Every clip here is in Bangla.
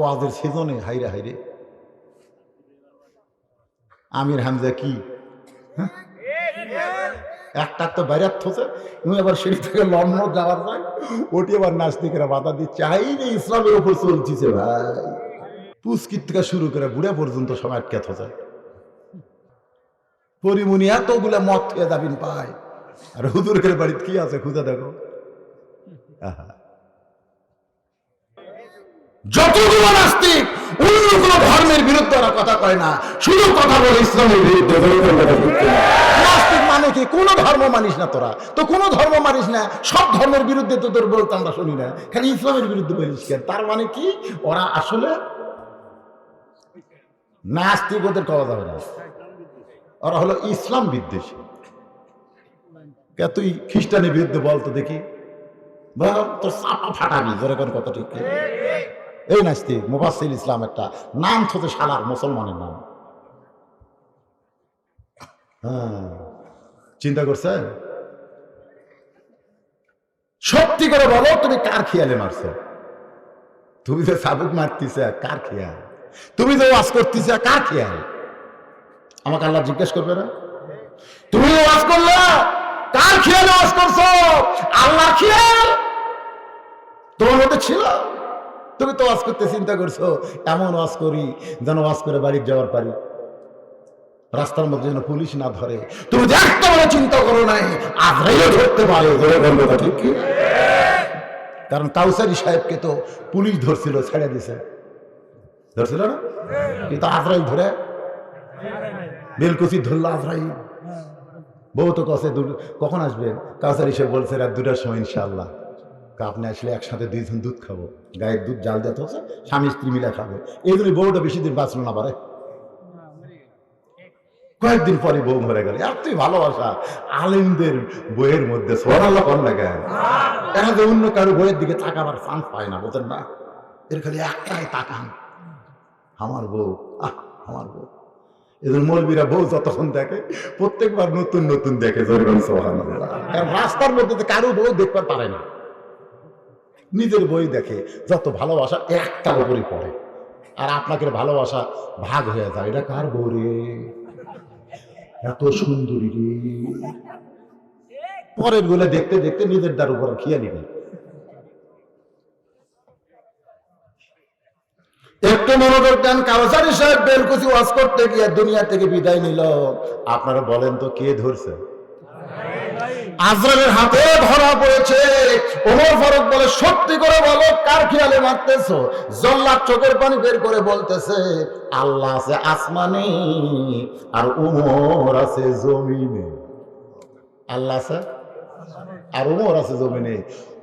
ওয়াজের সিজনে, হাইরে হাইরে। আমির হামজা কি? হ্যাঁ? একটা তো বাইরে থোছে তুমি আবার থেকে লম্ব যাওয়ার যায়, ওটি আবার নাস্তিকেরা বাধা দিচ্ছে। ইসলামের উপর চলছিছে ভাই। পুস্কির থেকে শুরু করে বুড়া পর্যন্ত সবাই আটকে থোছে পরিমণি এতগুলা মত খেয়ে দাবিন পায়। আর হুজুরের বাড়িতে কি আছে খুঁজে দেখো? আহা। যতগুলো নাস্তিক অন্য কোনো ধর্মের বিরুদ্ধে ওরা কথা কয় না। শুধু কথা বলে ইসলামের বিরুদ্ধে নাস্তিক মানে কি? কোন ধর্ম মানিস না তোরা। তো কোন ধর্ম মানিস না। সব ধর্মের বিরুদ্ধে তো তোর বলতে আমরা শুনি না। খালি ইসলামের বিরুদ্ধে বলিস কেন? তার মানে কি? ওরা আসলে নাস্তিক ওদের কওয়া যাবে না। ওরা হলো ইসলাম বিদ্বেষী। কে তুই খ্রিস্টানের বিরুদ্ধে বলতো দেখি। বল, তোর চাপা ফাটাবি ধরে কোন কথা ঠিক? এই নাস্তিক মুবাসিল ইসলাম একটা নাম থতে শালার মুসলমানের নাম। হ্যাঁ চিন্তা করছে সত্যি করে বলো, তুমি কার খেয়ালে মারছো? তুমি যে সাবুক মারতিছে, কার খেয়াল? তুমি যে ওয়াজ করতেছে, কার খেয়াল? আমাকে আল্লাহ জিজ্ঞেস করবে না? তুমি ওয়াজ করলে, কার খেয়াল ওয়াজ করছ? আল্লাহ খেয়াল? তোমার মধ্যে ছিল? তুমি তো ওয়াজ করতে চিন্তা করছ এমন ওয়াজ করি যেন ওয়াজ করে বাড়ি যাওয়ার পারি। রাস্তার মধ্যে যেন পুলিশ না ধরে। তুমি যে একটা বড় চিন্তা করো নাই আজরাইও ধরতে পারে। ঠিক কি? কারণ কাউসারি সাহেবকে তো পুলিশ ধরছিল ছেড়ে দিছে। ধরছিল না? কিন্তু আজরাইল ধরে। বেলকুচি ধরলো আজরাইল। বউ তো কসে কখন আসবেন কাউসারি সাহেব বলছে রাত দুটার সময় ইনশাল্লাহ আপনি আসলে একসাথে দুইজন দুধ খাব, গায়ের দুধ, জাল দিতে হচ্ছে স্বামী স্ত্রী মিলে খাব। এই জন্য বউটা বেশি দিন বাঁচলো না পারে কয়েকদিন পরে বউ মরে গেল। এতই ভালোবাসা, আলেমদের বইয়ের মধ্যে সোনাল্লা কর না কেন? অন্য কারও বইয়ের দিকে তাকাবার চান্স পায় না, বুঝেন না? এর খালি একটাই তাকান। আমার বউ, আহ, আমার বউ। এদের মৌলবীরা বউ যতক্ষণ দেখে, প্রত্যেকবার নতুন নতুন দেখে সোহান রাস্তার মধ্যে কারও বউ দেখতে পারে না। নিজের বই দেখে যত ভালোবাসা একটা উপরে পড়ে। আর আপনাকে ভালোবাসা ভাগ হয়ে যায়। এটা কার বউ এত সুন্দরী রে। পরেরগুলো দেখতে দেখতে নিজের দ্বার উপর খেয়ালি নেই একটু মনোযোগ দেন কাউসারি সাহেব বেলকুচি ওয়াজ করতে গিয়ে দুনিয়া থেকে বিদায় নিল। আপনারা বলেন তো কে ধরছে? আজরালের হাতে ধরা পড়েছে। ওমর ফারুক বলে, সত্যি করে বলো, কার খেয়ালে মারতেছো? জল্লাদ চোখের পানি বের করে বলতেছে, আল্লাহ আছে আসমানে আর উমর আছে জমিনে। আল্লাহ আছে? আর উমর আছে জমিনে।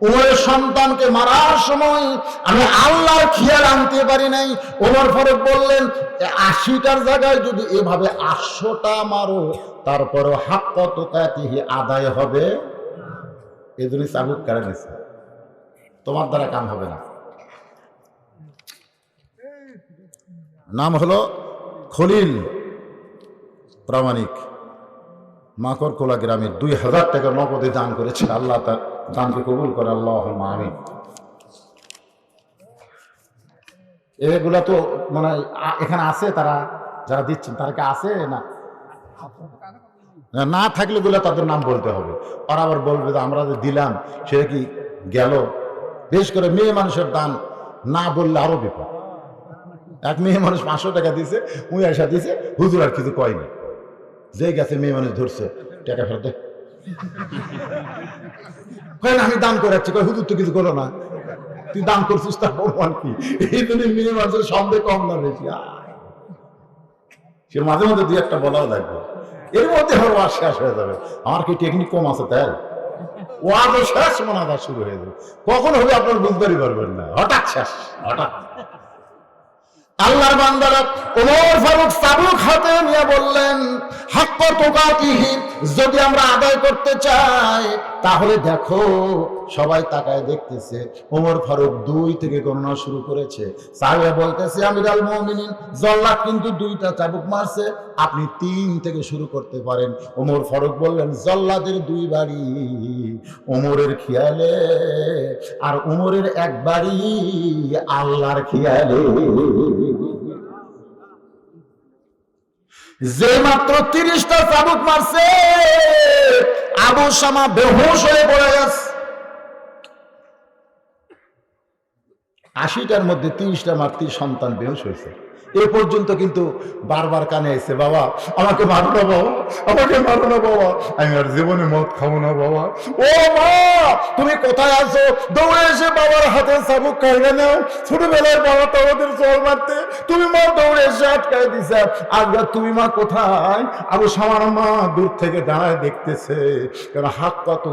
উমরের সন্তানকে মারার সময় আমি আল্লাহর খেয়াল আনতে পারি নাই। বললেন আশিটার জায়গায় যদি এভাবে আটশোটা মারো তারপরে আদায় হবে। এই জন্য চাবুক কেড়ে নিছে তোমার দ্বারা কাম হবে না। নাম হলো খলিল প্রামাণিক। মাকড়কোলা গ্রামের দুই হাজার টাকা নগদে দান করেছে আল্লাহ তার দানকে কবুল করে আল্লাহ আমি এগুলা তো মানে এখানে আছে, তারা যারা দিচ্ছেন, তারা কি আছে না? না থাকলে গুলা তাদের নাম বলতে হবে। ওরা আবার বলবে যে, আমরা যে দিলাম সেটা কি গেল? বিশেষ করে মেয়ে মানুষের দান না বললে আরও বিপদ। এক মেয়ে মানুষ পাঁচশো টাকা দিছে উই আসা দিছে, হুজুর আর কিছু কয়নি যে গেছে মেয়ে মানুষ ধরছে, টাকা ফেরত আমি দান করাচ্ছি। কয়, হুজুর তো কিছু করো না। তুই দান করছিস তার প্রমাণ কি। এই জন্য মেয়ে মানুষের সন্দেহ কম না বেশি। সে মাঝে মাঝে দুই একটা বলাও লাগবে। এর মধ্যে আমার ওয়াজ শেষ হয়ে যাবে। আমার কি টেকনিক কম আছে, তাই? ওয়াজও শেষ, মনে শুরু হয়ে যাবে। কখন হবে আপনার বুঝতেই পারবেন না। হঠাৎ শেষ, হঠাৎ। আল্লাহর বান্দারা ওমর ফারুক সাবুক হাতে নিয়ে বললেন, হাক্ক তোকাতিহি, যদি আমরা আদায় করতে চাই, তাহলে দেখো, সবাই তাকায় দেখতেছে, ওমর ফারুক দুই থেকে গণনা শুরু করেছে। সাহেব বলতেছে, আমিরাল মুমিনিন, জল্লাদ কিন্তু দুইটা চাবুক মারছে, আপনি তিন থেকে শুরু করতে পারেন। ওমর ফারুক বললেন, জল্লাদের দুই বাড়ি। ওমরের খেয়ালে, আর ওমরের এক বাড়ি আল্লাহর খেয়ালে। যে মাত্র তিরিশটা চাবুক মারছে, আবু শামা বেহুশ হয়ে পড়ে গেছে। আশিটার মধ্যে তিরিশটা মাতৃ সন্তান বেহোশ হয়েছে। এ পর্যন্ত কিন্তু বারবার কানে এসে, বাবা, আমাকে মারো না, বাবা, আমাকে মারো না, বাবা, আমি আর জীবনে মদ খাব না, বাবা। ও মা, তুমি কোথায় আছো? দৌড়ে এসে বাবার হাতে চাবুক খাইলে নাও। ছোটবেলায় বাবা তো আমাদের চল মারতে, তুমি মা দৌড়ে এসে আটকায় দিছে আজকে তুমি মা কোথায়? আবু সামার মা দূর থেকে দাঁড়ায় দেখতেছে। কেন হাত কত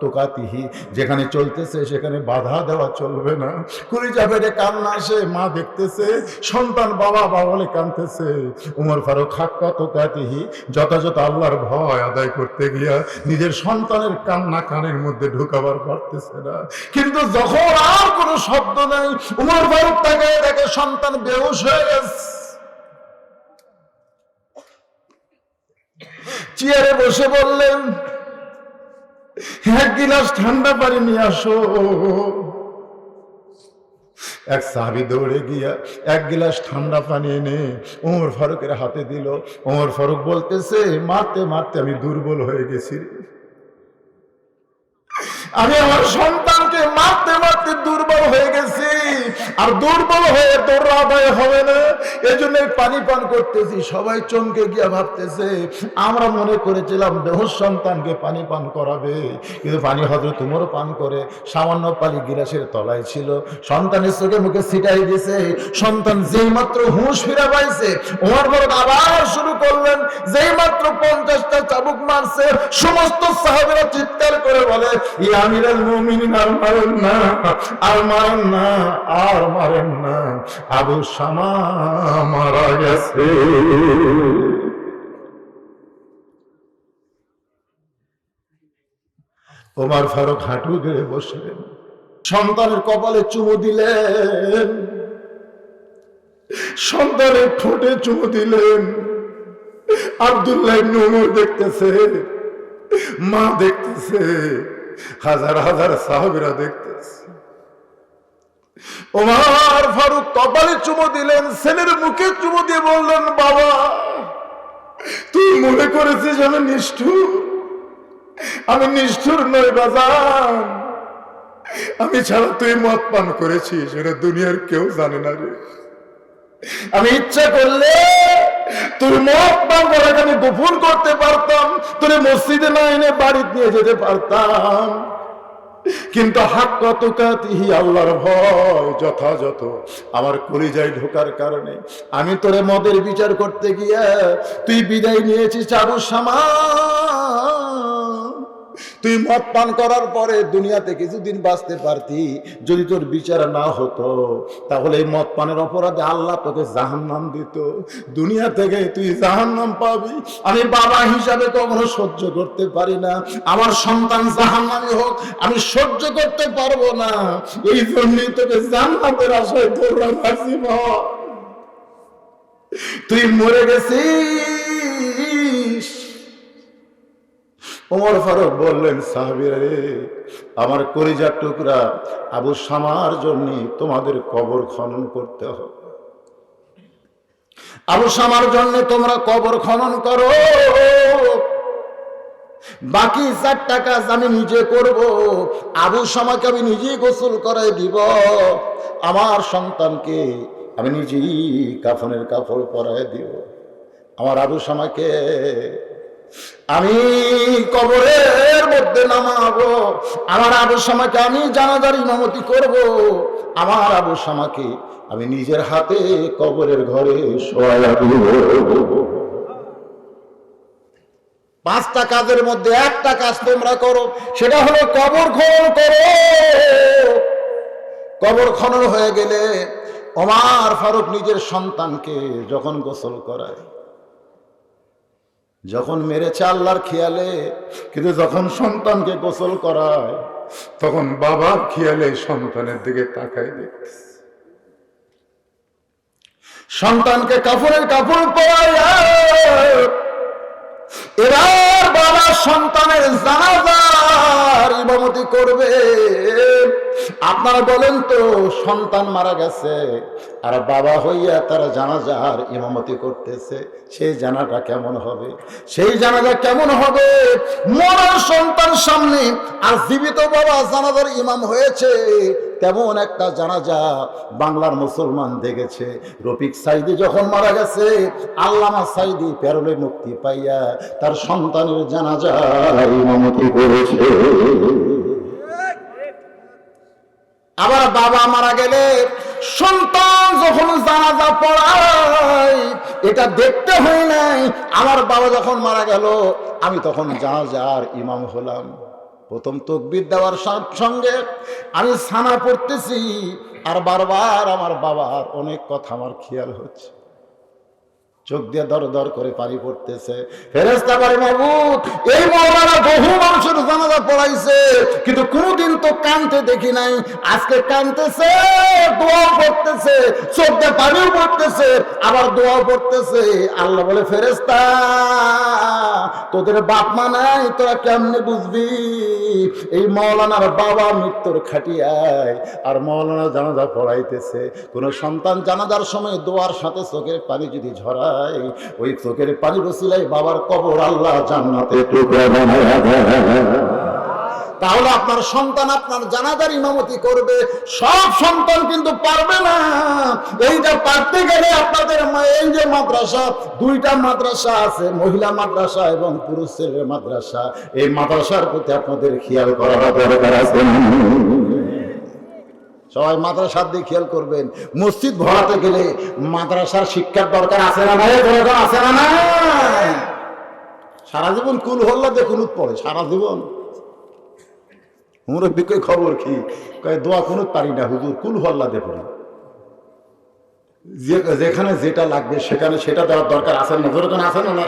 টোকাতিহি যেখানে চলতেছে সেখানে বাধা দেওয়া চলবে না। কুড়ি যাবে কান্না আসে, মা দেখতেছে, সন্তান বাবা বাবা বলে উমর ফারুক কাতিহি যথাযথ আল্লাহর ভয় আদায় করতে গিয়া নিজের সন্তানের কান্না কানের মধ্যে ঢুকাবার পারতেছে না। কিন্তু যখন আর কোনো শব্দ উমর ফারুক তাকে দেখে সন্তান বেহুশ হয়ে গেছে। চেয়ারে বসে বললেন, এক গিলাস ঠান্ডা পানি নিয়ে আসো। এক সাহাবি দৌড়ে গিয়া এক গিলাস ঠান্ডা পানি এনে ওমর ফারুকের হাতে দিল। ওমর ফারুক বলতেছে, মারতে মারতে আমি দুর্বল হয়ে গেছি আমি আমার সন্তানকে মারতে মারতে দুর্বল হয়ে গেছি। আর দুর্বল হয়ে তোর আদায় হবে না। এই জন্য পানি পান করতেছি। সবাই চমকে গিয়া ভাবতেছে, আমরা মনে করেছিলাম বেহুশ সন্তানকে পানি পান করাবে। কিন্তু পানি হয়তো তোমারও পান করে, সামান্য পানি গিলাসের তলায় ছিল। সন্তানের চোখে মুখে ছিটাই দিয়েছে সন্তান যেই মাত্র হুঁশ ফিরে পাইছে ওমর ফারুক আবার শুরু করলেন। যেই মাত্র পঞ্চাশটা চাবুক মারছে, সমস্ত সাহাবেরা চিৎকার করে বলে, ইয়া আর মারেন না, আর মারেন না আবু মারা গেছে। ওমর ফারুক হাঁটু গেড়ে বসলেন। সন্তানের কপালে চুমু দিলেন। সন্তানের ঠোঁটে চুমু দিলেন। আবদুল্লাহ ইবনে উমর দেখতেছে, মা দেখতেছে। হাজার হাজার সাহাবিরা দেখতেছে। ওমর ফারুক কপালে চুমো দিলেন, ছেলের মুখে চুমো দিয়ে বললেন, বাবা, তুই মনে করেছিস আমি নিষ্ঠুর? আমি নিষ্ঠুর নই বাজান। আমি ছাড়া তুই মদ পান করেছিস, এটা দুনিয়ার কেউ জানে না রে। আমি ইচ্ছা করলে তোর মত করাকে আমি গোপন করতে পারতাম, তোর মসজিদে না এনে বাড়ি নিয়ে যেতে পারতাম। কিন্তু হাত কত কাতিহি আল্লাহর ভয় যথাযথ। আমার কলিজায় ঢোকার কারণে আমি তোরে মদের বিচার করতে গিয়া তুই বিদায় নিয়েছিস চারু সামা তুই মদ পান করার পরে দুনিয়াতে কিছুদিন বাঁচতে পারতি, যদি তোর বিচার না হতো, তাহলে এই মদ পানের অপরাধে আল্লাহ তোকে জাহান্নাম দিত। দুনিয়া থেকে তুই জাহান্নাম পাবি। আমি বাবা হিসাবে কখনো সহ্য করতে পারি না। আমার সন্তান জাহান্নামি হোক, আমি সহ্য করতে পারব না। এই জন্যই তোকে জান্নাতের আশায় তোর রাখছি তুই মরে গেছিস। ওমর ফারুক বললেন, সাহাবিরা আমার কলিজার টুকরা আবু সামার জন্য তোমাদের কবর খনন করতে হবে। আবু সামার জন্য তোমরা কবর খনন করো। বাকি চারটা টাকা আমি নিজে করব, আবু সামাকে আমি নিজেই গোসল করাই দিব। আমার সন্তানকে আমি নিজেই কাফনের কাপড় পরাই দিব। আমার আবু সামাকে আমি কবরের মধ্যে নামাবো, আমার আবু সামাকে আমি জানাজার ইমামতি করব, আমার আবু সামাকে আমি নিজের হাতে কবরের ঘরে পাঁচটা কাজের মধ্যে একটা কাজ তোমরা করো, সেটা হলো কবর খনন করো। কবর খনন হয়ে গেলে ওমার ফারুক নিজের সন্তানকে যখন গোসল করায় যখন মেরেছে আল্লাহর খেয়ালে, কিন্তু যখন সন্তানকে গোসল করায়, তখন বাবার খেয়ালে সন্তানের দিকে তাকায় দেখতেছে। সন্তানকে কাপড়ের কাপড় পরাইয়া এবার বাবা সন্তানের জানাজার ইমামতি করবে। আপনারা বলেন তো, সন্তান মারা গেছে, আর বাবা হইয়া তারা জানাজার ইমামতি করতেছে, সেই জানাটা কেমন হবে? সেই জানাজা কেমন হবে? মরার সন্তান সামনে আর জীবিত বাবা জানাজার ইমাম হয়েছে, তেমন একটা জানাজা বাংলার মুসলমান দেখেছে। রফিক সাইদি যখন মারা গেছে, আল্লামা সাইদি প্যারোলে মুক্তি পাইয়া তার সন্তানের জানাজা ইমামতি করেছে। আবার বাবা মারা গেলে সন্তান যখন জানাজা পড়ায়, এটা দেখতে হয় নাই। আমার বাবা যখন মারা গেল, আমি তখন জানাজার ইমাম হলাম। প্রথম তকবির দেওয়ার সঙ্গে আমি ছানা পড়তেছি, আর বারবার আমার বাবার অনেক কথা আমার খেয়াল হচ্ছে। চোখ দিয়ে দর দর করে পানি পড়তেছে। ফেরেস্তা পারে মাবুদ এই মৌলানা বহু মানুষের জানাজা পড়াইছে, কিন্তু কোনোদিন তো কানতে দেখি নাই। আজকে কানতেছে দোয়া পড়তেছে, চোখ দিয়ে পানিও পড়তেছে, আবার দোয়া পড়তেছে। আল্লাহ বলে ফেরেস্তা তোদের বাপ মা নাই, তোরা কেমনে বুঝবি? এই মৌলানার বাবা মৃত্যুর খাটিয়ায়, আর মৌলানা জানাজা পড়াইতেছে কোন সন্তান জানাজার সময় দোয়ার সাথে চোখের পানি যদি ঝরায়, ওই চোখের পানি বসিলাই বাবার কবর আল্লাহ জান্নাতে টুকরা বানায়া। তাহলে আপনার সন্তান আপনার জানাজার ইমামতি করবে। সব সন্তান কিন্তু পারবে না। এইটা পারতে গেলে আপনাদের এই যে মাদ্রাসা, দুইটা মাদ্রাসা আছে, মহিলা মাদ্রাসা এবং পুরুষ ছেলের মাদ্রাসা। এই মাদ্রাসার প্রতি আপনাদের খেয়াল করা দরকার আছে। সবাই মাদ্রাসার দিকে খেয়াল করবেন। মসজিদ ভরাতে গেলে মাদ্রাসার শিক্ষার দরকার আছে না নাই? দরকার আছে না সারা জীবন কুল হল্লা দিয়ে কুনুত পড়ে, সারা জীবন। মুরব্বী কই খবর কি? কয়, দোয়া কুনুত পারি না, হুজুর, কুল হল্লা পড়ি। যে- যেখানে যেটা লাগবে সেখানে সেটা দেওয়ার দরকার আছে না? যেরকম আছে না না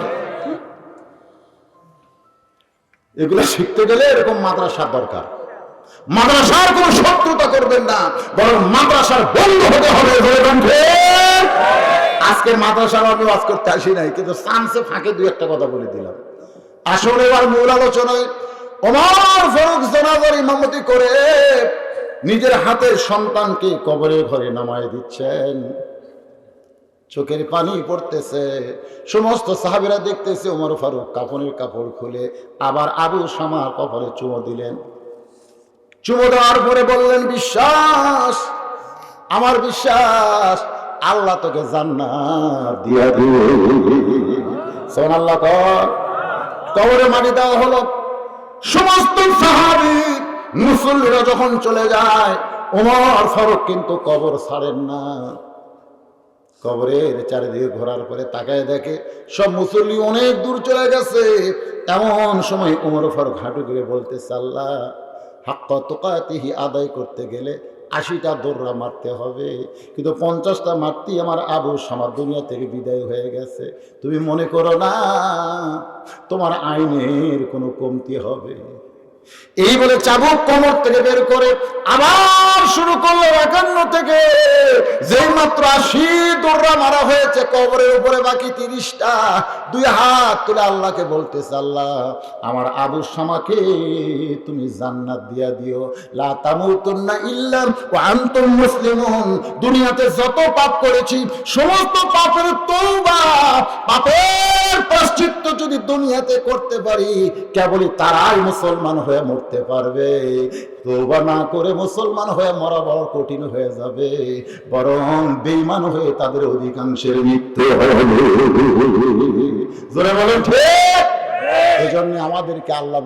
এগুলো শিখতে গেলে এরকম মাদ্রাসার দরকার। মাদ্রাসার কোন শত্রুতা করবেন না, বরং মাদ্রাসার বন্ধ হতে হবে। আজকে মাদ্রাসার আমি ওয়াজ করতে আসি নাই, কিন্তু চান্সে ফাঁকে দু একটা কথা বলে দিলাম। আসলে এবার মূল আলোচনায় ওমর ফারুক জানাজার ইমামতি করে নিজের হাতের সন্তানকে কবরের ঘরে নামায় দিচ্ছেন। চোখের পানি পড়তেছে, সমস্ত সাহাবিরা দেখতেছে ওমর ফারুক কাপড়ের কাপড় খুলে আবার আবু সামার কপালে চুমো দিলেন। চুমো দেওয়ার পরে বললেন, বিশ্বাস, আমার বিশ্বাস, আল্লাহ তোকে জান্নাত দিয়া কবরে মাটি দেওয়া হলো। সমস্ত সাহাবি মুসল্লিরা যখন চলে যায়, ওমর ফারুক কিন্তু কবর ছাড়েন না। কবরের চারিদিকে ঘোরার পরে তাকায় দেখে সব মুসল্লি অনেক দূর চলে গেছে। এমন সময় উমর ফারুক হাঁটু করে বলতে চাল্লা হাক্কা তোকাতিহি আদায় করতে গেলে আশিটা দৌড়া মারতে হবে। কিন্তু পঞ্চাশটা মারতেই আমার আবু সামার দুনিয়া থেকে বিদায় হয়ে গেছে। তুমি মনে করো না, তোমার আইনের কোনো কমতি হবে। এই বলে চাবুক কোমর থেকে বের করে আবার শুরু করল একান্ন থেকে। যেই মাত্র আশি দৌড়া মারা হয়েছে, কবরের উপরে বাকি তিরিশটা দুই হাত তুলে আল্লাহকে বলতেছে, আল্লাহ, আমার আবু সামাকে তুমি জান্নাত দিয়া দিও। দুনিয়াতে যত পাপ করেছি, সমস্ত পাপের তওবা, পাপের প্রায়শ্চিত্ত যদি দুনিয়াতে করতে পারি, কেবলই তারাই মুসলমান হয়ে মরতে পারবে। না করে মুসলমান হয়ে মরা বড় কঠিন হয়ে যাবে, বরং বেঈমান হয়ে তাদের অধিকাংশের মৃত্যু হবে। বলেন আমাদেরকে আল্লাহ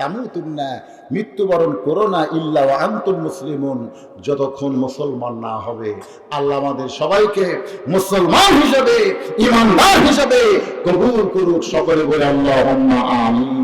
তামুতুন্না, মৃত্যুবরণ করো না, ইল্লা ওয়া আনতুম মুসলিমুন। যতক্ষণ মুসলমান না হবে, আল্লাহ আমাদের সবাইকে মুসলমান হিসেবে ইমানদার হিসেবে কবুল করুক সকলে বলে আল্লাহ আমিন।